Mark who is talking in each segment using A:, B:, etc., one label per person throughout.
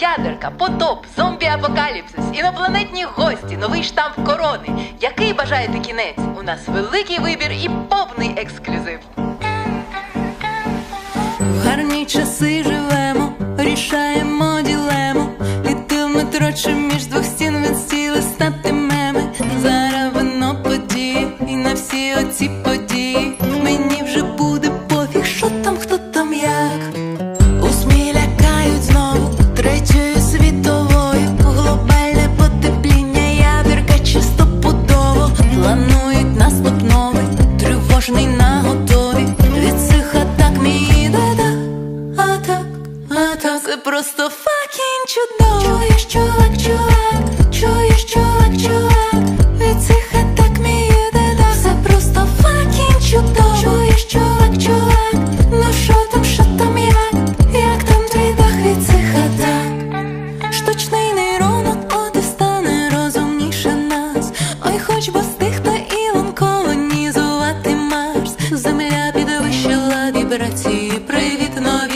A: ядерка, потоп, зомбі-апокаліпсис, інопланетні гості, новий штамп корони. Який бажаєте кінець? У нас великий вибір і повний ексклюзив. В гарні часи живемо, рішаємо ділему. Іти в метро чи між двох стін від стіли стати меми. Зараз воно події, і на всі оці події. Мені вже буде пофіг, що там, хто свято Це просто факін чудово Чуєш, чувак, чувак, чуєш, чувак, чувак. Від цих атак мій іде дах. Це просто факін чудово Чуєш, чувак, чувак. Ну що там, що там, як? Як там твій дах від цих атак? Штучний нейронок от і стане розумніше нас? Ой, хоч би стих та Ілон колонізувати Марс. Земля підвищила вібрації Привіт, нові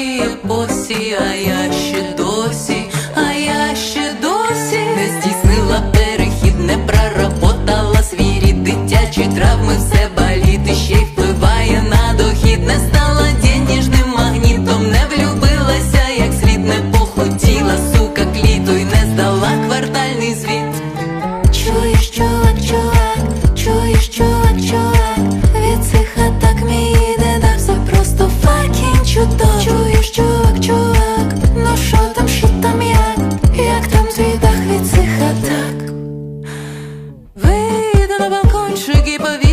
A: of a country, give a view.